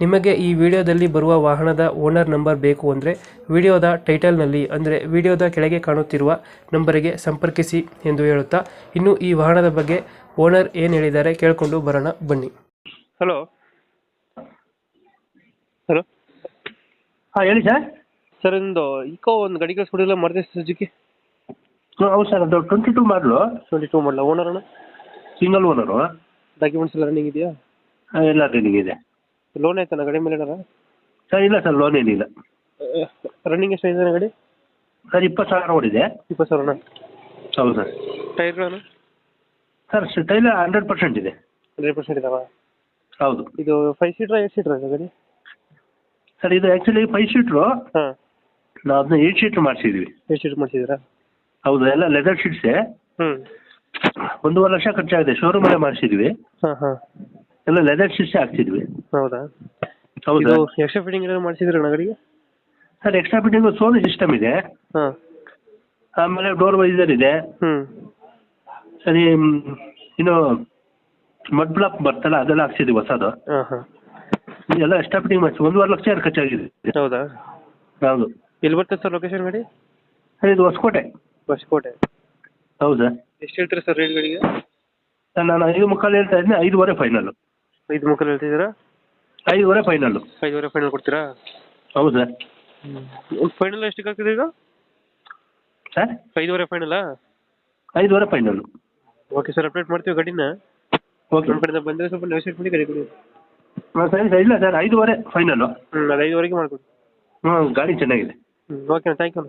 ನಿಮಗೆ ಈ ವಿಡಿಯೋದಲ್ಲಿ ಬರುವ ವಾಹನದ ಓನರ್ ನಂಬರ್ ಬೇಕು ಅಂದರೆ ವಿಡಿಯೋದ ಟೈಟಲ್ನಲ್ಲಿ ಅಂದರೆ ವಿಡಿಯೋದ ಕೆಳಗೆ ಕಾಣುತ್ತಿರುವ ನಂಬರಿಗೆ ಸಂಪರ್ಕಿಸಿ ಎಂದು ಹೇಳುತ್ತಾ ಇನ್ನು ಈ ವಾಹನದ ಬಗ್ಗೆ ಓನರ್ ಏನು ಹೇಳಿದ್ದಾರೆ ಕೇಳಿಕೊಂಡು ಬರೋಣ ಬನ್ನಿ. ಹಲೋ. ಹಲೋ. ಹಾಂ ಹೇಳಿ ಸರ್. ಸರ್ ಒಂದು ಇಕೋ ಒಂದು ಗಾಡಿ ಕಳಿಸ್ಕೊಡಿಲ್ಲ ಮಾಡಿದೆ ಸುಜುಕಿ ಹೌದು ಸರ್ ಅದು ಟ್ವೆಂಟಿ ಟೂ ಮಾಡಲು ಟ್ವೆಂಟಿ ಟೂ ಮಾಡಲ ಓನರ್ ಅಣ್ಣ? ಸಿಂಗಲ್ ಓನರು ಡಾಕ್ಯುಮೆಂಟ್ಸ್ ಎಲ್ಲ ರನ್ನಿಂಗ್ ಇದೆಯಾ? ಎಲ್ಲ ರನ್ನಿಂಗ್ ಇದೆ. ಲೋನ್ ಆಯ್ತಾನ ಗಾಡಿ ಮೇಲೆ ಏನಾರ? ಸರ್ ಇಲ್ಲ ಸರ್ ಲೋನ್ ಏನಿಲ್ಲ. ರನ್ನಿಂಗ್ ಎಷ್ಟು ಇದೆ ಗಾಡಿ? ಸರ್ ಇಪ್ಪತ್ತು ಸಾವಿರ ಓಡಿದೆ. ಇಪ್ಪತ್ತು ಸಾವಿರ ಹೌದು sir. Tyre sir tyre hundred percent ಇದೆ. ಹಂಡ್ರೆಡ್ ಪರ್ಸೆಂಟ್ ಇದಾವ? ಹೌದು. ಇದು ಫೈವ್ ಸೀಟ್ರಾ ಏಟ್ ಸೀಟ್ರಾ ಇದೆ ಗಾಡಿ? ಸರ್ ಇದು ಆ್ಯಕ್ಚುಲಿ ಫೈವ್ ಸೀಟ್ರು ಹಾಂ. ನಾವು ಅದನ್ನ ಏಟ್ ಸೀಟ್ರ್ ಮಾಡಿಸಿದ್ವಿ. ಏಟ್ ಸೀಟ್ ಮಾಡಿಸಿದ್ದೀರಾ ಹೌದು ಎಲ್ಲ ಲೆದರ್ ಶೀಟ್ಸೇ ಹ್ಞೂ ಒಂದೂವರೆ ಲಕ್ಷ ಖರ್ಚಾಗಿದೆ ಶೋರೂಮಲ್ಲೇ ಮಾಡಿಸಿದ್ವಿ. ಹಾಂ ಹಾಂ. ಎಲ್ಲ ಲೆದರ್ ಶೀಟ್ಸೇ ಹಾಕ್ತಿದ್ವಿ ಹೌದಾ? ಹೌದು. ಇದು ಎಕ್ಸ್ಟ್ರಾ ಫಿಟ್ಟಿಂಗ್ ಏನಾದ್ರು ಮಾಡಿಸಿದ್ರೆ ಗಾಡಿಗೆ? Sir extra fitting Sony system ಇದೆ. ಹಾಂ. ಆಮೇಲೆ ಡೋರ್ ವೈಸರ್ ಇದೆ. ಹ್ಞೂ ಸರಿ ಮ್, ಇನ್ನು ಮಡ್ ಬ್ಲಾಕ್ ಬರ್ತಲ್ಲ ಅದೆಲ್ಲ ಹಾಕ್ಸಿದ್ವಿ ಹೊಸದು. ಹಾಂ ಹಾಂ. ಎಲ್ಲ ಎಕ್ಸ್ಟ್ರಾ ಫಿಟ್ಟಿಂಗ್ ಮಾಡಿಸಿ ಒಂದೂವರೆ ಲಕ್ಷ ಏನು ಖರ್ಚಾಗಿದೆ. ಹೌದಾ? ಹೌದು. ಎಲ್ಲಿ ಬರ್ತದೆ ಸರ್ ಲೊಕೇಶನ್ ಗಾಡಿ? ಸರ್ ಇದು ಹೊಸಕೋಟೆ. ಹೊಸಕೋಟೆ. ಹೌದಾ. ಎಷ್ಟು ಹೇಳ್ತೀರಾ ಸರ್ ರೇಟ್ ಗಾಡಿಗೆ? ಸರ್ ನಾನು ಐದು ಮುಕ್ಕಾಲು ಹೇಳ್ತಾ ಇದ್ದೀನಿ ಐದುವರೆ ಫೈನಲ್ಲು ಐದು ಮುಖಲ್ ಹೇಳ್ತಿದ್ದೀರಾ? ಐದುವರೆ ಫೈನಲ್ಲು ಐದುವರೆ ಫೈನಲ್ ಕೊಡ್ತೀರಾ? ಹೌದಾ ಫೈನಲ್ ಎಷ್ಟಕ್ಕೆ ಆಗ್ತದೆ ಈಗ? ಸರ್? ಐದುವರೆ ಫೈನಲಾ ಐದುವರೆ ಫೈನಲ್ಲು ಓಕೆ ಸರ್ ಅಪ್ಡೇಟ್ ಮಾಡ್ತೀವಿ ಗಾಡಿನ. ಓಕೆ ನಮ್ಮ ಕಡೆಯಿಂದ ಬಂದರೆ ಸ್ವಲ್ಪ ನೆಗೋಸಿಯೇಟ್ ಮಾಡಿ ಗಾಡಿ ಕೊಡಿ. ಹಾಂ ಸರಿ ಸರ್. ಇಲ್ಲ ಸರ್ ಐದುವರೆ ಫೈನಲ್ಲು ಹ್ಞೂ ಅದು ಐದುವರೆಗೆ ಮಾಡಿಕೊಡಿ. ಹ್ಞೂ ಗಾಡಿ ಚೆನ್ನಾಗಿದೆ. ಹ್ಞೂ okay thank you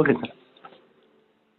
okay sir